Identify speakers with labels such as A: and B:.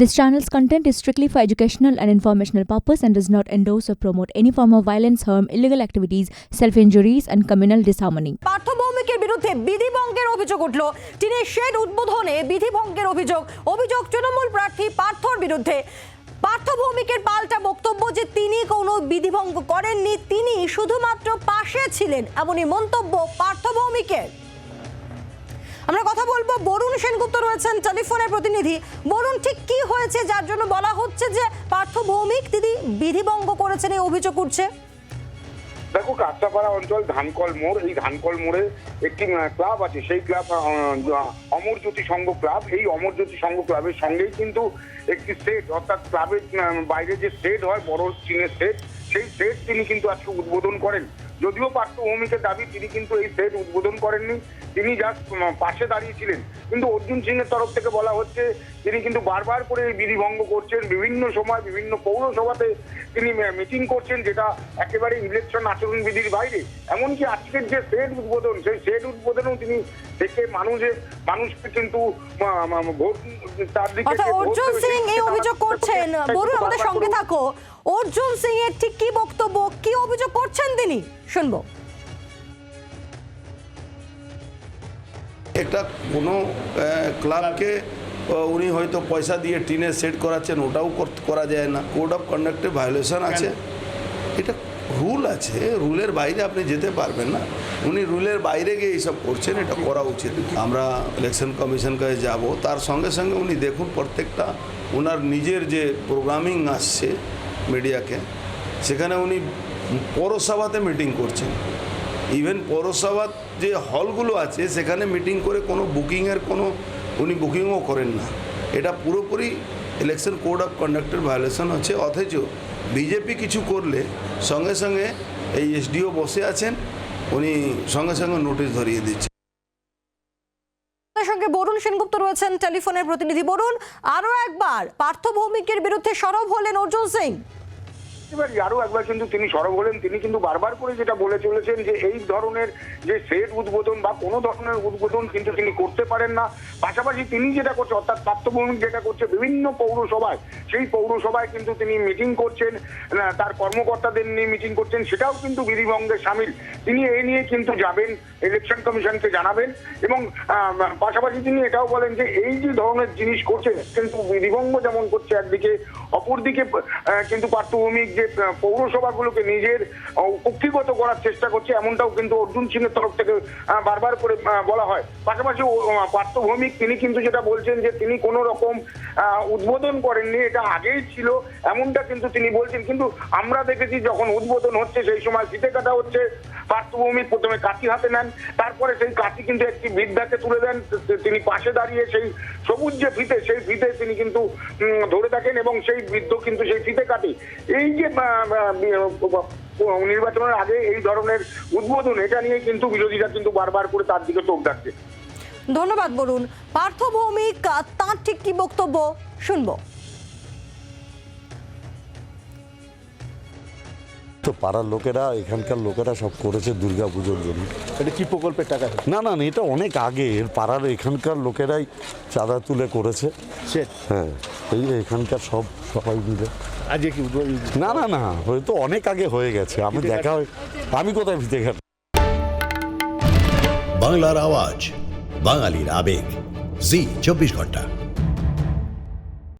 A: This channel's content is strictly for educational and informational purpose and does not endorse or promote any form of violence, harm, illegal activities, self-injuries and communal disharmony.
B: Partha ভৌমিকের বিরুদ্ধে বিধিভঙ্গের অভিযোগ উঠল তিনি shade উদ্বোধনে বিধিভঙ্গের অভিযোগ অভিযোগ তৃণমূল প্রার্থী পার্থর বিরুদ্ধে পার্থ পাল্টা বক্তব্য যে তিনি কোনো বিধিভঙ্গ করেননি তিনি শুধুমাত্র পাশে ছিলেন এমনই মন্তব্য পার্থ ভৌমিকের আমরা কথা বলব বরুণ সেনগুপ্ত রয়েছেন টেলিফোনের প্রতিনিধি। বরুণ ঠিক কি হয়েছে? যার জন্য বলা হচ্ছে যে পার্থ ভৌমিক তিনি বিধিভঙ্গ করেছেন এই অভিযোগ উঠছে।
C: দেখো কাঁচাপাড়া অঞ্চল ধানকল মোড় এই ধানকল মোড়ে একটি ক্লাব আছে। সেই ক্লাব আহ, অমর জ্যোতি সংঘ ক্লাব। এই অমর জ্যোতি সংঘ ক্লাবের সঙ্গেই কিন্তু একটি সেট অর্থাৎ ক্লাবের বাইরে যে সেট হয় বড় চীনের সেট সেই সেট তিনি কিন্তু আজকে উদ্বোধন করেন। যদিও পার্থ ভৌমিকের দাবি তিনি কিন্তু এই সেট উদ্বোধন করেননি। তিনি জাস্ট পাশে দাঁড়িয়েছিলেন। কিন্তু অর্জুন সিং এর তরফ থেকে বলা হচ্ছে তিনি কিন্তু বারবার করে এই বিধি ভঙ্গ করছেন। বিভিন্ন সময় বিভিন্ন পৌরসভাতে তিনি মিটিং করছেন যেটা একেবারে ইলেকশন আচরণ বিধির বাইরে। এমনকি আজকের যে সেট উদ্বোধন সেই সেট উদ্বোধনেও তিনি থেকে মানুষের মানুষকে কিন্তু ভোট তার দিকে
B: অর্জুন সিং এই অভিযোগ করছেন। বরুণ আমাদের সঙ্গে থাকো। অর্জুন সিং এর ঠিক কি বক্তব্য কি অভিযোগ করছেন তিনি? শুনব।
D: একটা কোনো ক্লাবকে উনি হয়তো পয়সা দিয়ে টিনে সেট করাচ্ছেন ওটাও করা যায় না। কোড অফ কন্ডাক্টে ভায়োলেশন আছে। এটা রুল আছে রুলের বাইরে আপনি যেতে পারবেন না। উনি রুলের বাইরে গিয়ে এইসব করছেন এটা করা উচিত। আমরা ইলেকশন কমিশন কাছে যাব তার সঙ্গে সঙ্গে উনি দেখুন প্রত্যেকটা ওনার নিজের যে প্রোগ্রামিং আসছে মিডিয়াকে, সেখানে উনি পৌরসভাতে মিটিং করছেন। ইভেন পৌরসভার যে হলগুলো আছে, সেখানে মিটিং করে কোনো বুকিংয়ের কোনো, উনি বুকিংও করেন না। এটা পুরোপুরি ইলেকশন কোড অফ কন্ডাক্টের ভায়োলেশন হচ্ছে। অথচ বিজেপি কিছু করলে, সঙ্গে সঙ্গে এই এসডিও বসে আছেন, উনি সঙ্গে সঙ্গে নোটিশ ধরিয়ে দিচ্ছেন।
B: আমাদের সঙ্গে বরুণ সেনগুপ্ত রয়েছেন টেলিফোনের প্রতিনিধি। বরুণ, আরও একবার পার্থ ভৌমিকের বিরুদ্ধে সরব হলেন অর্জুন সিং।
C: এবার আরও একবার কিন্তু তিনি সরব হলেন। তিনি কিন্তু বারবার করে যেটা বলে চলেছেন যে এই ধরনের যে সেট উদ্বোধন বা কোনো ধরনের উদ্বোধন কিন্তু তিনি করতে পারেন না। পাশাপাশি তিনি যেটা করছে, অর্থাৎ প্রাপ্তভূমি যেটা করছে বিভিন্ন পৌরসভায় সেই পৌরসভায় কিন্তু তিনি মিটিং করছেন তার কর্মকর্তাদের নিয়ে মিটিং করছেন, সেটাও কিন্তু বিধিভঙ্গে সামিল। তিনি এই নিয়ে কিন্তু যাবেন ইলেকশন কমিশনকে জানাবেন, এবং পাশাপাশি তিনি এটাও বলেন যে এই যে ধরনের জিনিস করছে কিন্তু বিধিভঙ্গ যেমন করছে একদিকে, অপরদিকে কিন্তু পার্থভূমিক যে পৌরসভাগুলোকে নিজের কক্ষিগত করার চেষ্টা করছে, এমনটাও কিন্তু অর্জুন সিং এর তরফ থেকে বারবার করে বলা হয়। পাশাপাশি পার্থভৌমিক তিনি কিন্তু যেটা বলছেন যে তিনি কোনো রকম উদ্বোধন করেননি, এটা আগেই ছিল এমনটা কিন্তু তিনি বলছেন। কিন্তু আমরা দেখেছি যখন উদ্বোধন হচ্ছে সেই সময় ফিতে কাটা হচ্ছে পার্থভূমি প্রথমে কাঠি হাতে নেন তারপরে সেই কাঠি কিন্তু একটি বৃদ্ধাকে তুলে দেন তিনি পাশে দাঁড়িয়ে সেই সবুজ যে ফিতে সেই ফিতে তিনি কিন্তু ধরে থাকেন এবং সেই বৃদ্ধ কিন্তু সেই ফিতে কাটে। এই যে নির্বাচনের আগে এই ধরনের উদ্বোধন এটা নিয়ে কিন্তু বিরোধীরা কিন্তু বারবার করে তার দিকে চোখ ডাকছে।
B: ধন্যবাদ বরুণ। পার্থ ভৌমিক আহ, তাঁর ঠিক কি বক্তব্য? শুনব।
E: তো পাড়ার লোকেরা এখানকার লোকেরা সব করেছে দুর্গা পুজোর জন্য।
F: এটা কি প্রকল্পের টাকা?
E: না না না, এটা অনেক আগে। এর পাড়ার এখানকার লোকেরাই চাঁদা তুলে করেছে।
F: সে?
E: হ্যাঁ এই এখানকার সব সবাই মিলে।
F: আজকে কি
E: না না না হয়তো অনেক আগে হয়ে গেছে। আমি দেখা হয় আমি কোথায় ভিতে ঘাট
G: বাংলার আওয়াজ বাঙালির আবেগ। জি চব্বিশ ঘণ্টা।